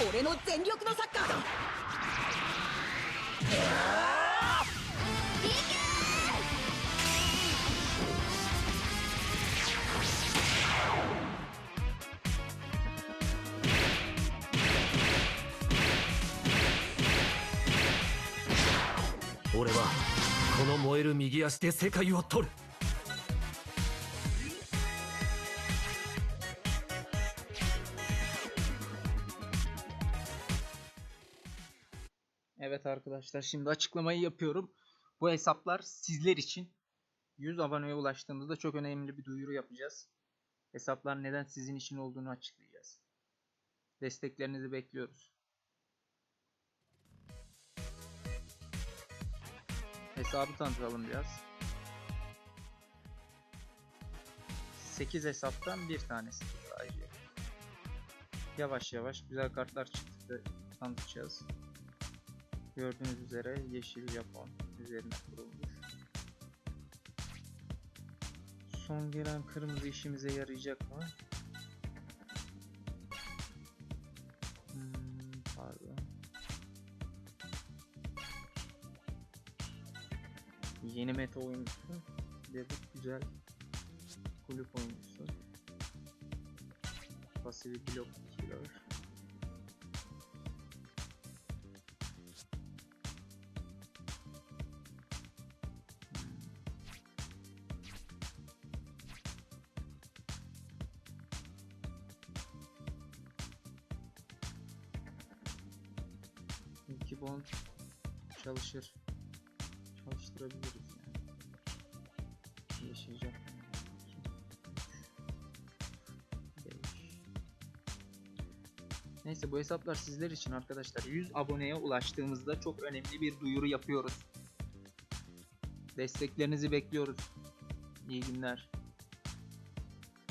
俺の全力のサッカーだ。俺はこの燃える右足で世界を取る。Evet arkadaşlar şimdi açıklamayı yapıyorum. Bu hesaplar sizler için 100 aboneye ulaştığımızda çok önemli bir duyuru yapacağız. Hesaplar neden sizin için olduğunu açıklayacağız. Desteklerinizi bekliyoruz. Hesabı tanıtalım biraz. 8 hesaptan bir tanesi sadece. Yavaş yavaş güzel kartlar çıktı tanıtacağız. Gördüğünüz üzere yeşil Japon üzerine kurulmuş. Son gelen kırmızı işimize yarayacak mı? Hmm, pardon. Yeni meta oyuncusu dedik güzel kulüp oyuncusu. Pasifi blok killer. İki bond çalışır. Çalıştırabiliriz yani. Yaşayacak. Neyse bu hesaplar sizler için arkadaşlar. 100 aboneye ulaştığımızda çok önemli bir duyuru yapıyoruz. Desteklerinizi bekliyoruz. İyi günler.